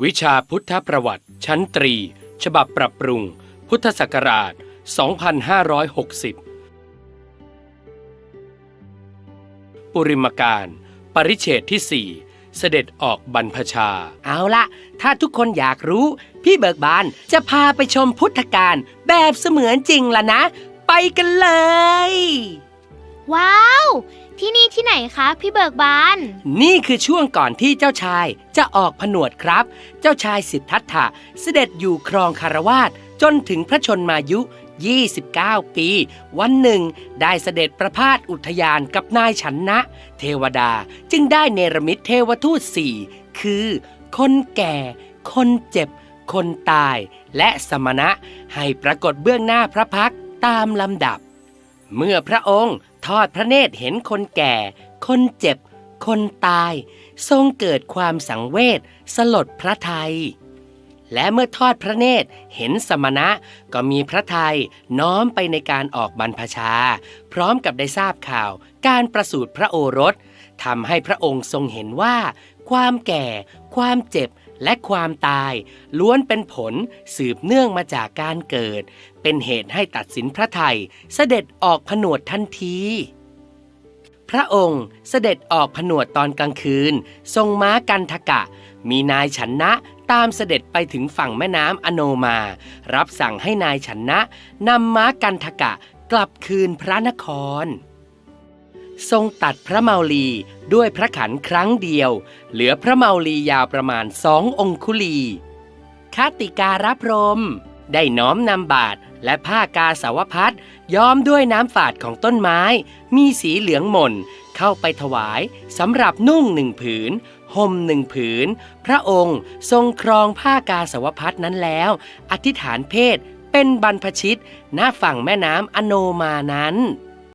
วิชาพุทธประวัติ ชั้นตรี ฉบับปรับปรุง พุทธศักราช 2560 ปุริมการ ปริเฉดที่ 4 เสด็จออกบรรพชา เอาละถ้าทุกคนอยากรู้ พี่เบิกบานจะพาไปชมพุทธการแบบเสมือนจริงละนะ ไปกันเลย ว้าว ที่นี่ที่ไหนคะ พี่เบิกบาน นี่คือช่วงก่อนที่เจ้าชายจะออกผนวดครับ เจ้าชายสิทธัตถะเสด็จอยู่ครองคารวาสจนถึงพระชนมายุ 29 ปี วันหนึ่ง ได้เสด็จประพาสอุทยานกับนายฉันนะ เทวดาจึงได้เนรมิตเทวทูตสี่คือ คนแก่ คนเจ็บ คนตาย และสมณะ ให้ปรากฏเบื้องหน้าพระพักตร์ตามลำดับ เมื่อพระองค์ ทอดพระเนตรเห็นคนแก่ คนเจ็บ คนตาย ทรงเกิดความสังเวชสลดพระไทย และเมื่อทอดพระเนตรเห็นสมณะก็มีพระไทยน้อมไปในการออกบรรพชา พร้อมกับได้ทราบข่าวการประสูติพระโอรสทำให้พระองค์ทรงเห็นว่า ความแก่ ความเจ็บ และความตายล้วนเป็นผลสืบเนื่องมาจากการเกิด เป็นเหตุให้ตัดสินพระไทยเสด็จออกผนวดทันที พระองค์เสด็จออกผนวดตอนกลางคืน ทรงม้ากันทกะ มีนายฉันนะตามเสด็จไปถึงฝั่งแม่น้ำอโนมา รับสั่งให้นายฉันนะนำม้ากันทกะกลับคืนพระนคร ทรงตัดพระเมาลีด้วยพระขันครั้งเดียว เหลือพระเมาลียาวประมาณสององคุลีคติการพรม ได้น้อมนำบาทและผ้ากาสาวพัดย้อมด้วยน้ำฝาดของต้นไม้ มีสีเหลืองหม่น เข้าไปถวายสำหรับนุ่งหนึ่งผืนห่มหนึ่งผืน พระองค์ทรงครองผ้ากาสาวพัดนั้นแล้ว อธิษฐานเพศเป็นบรรพชิตณฝั่งแม่น้ำอโนมานั้น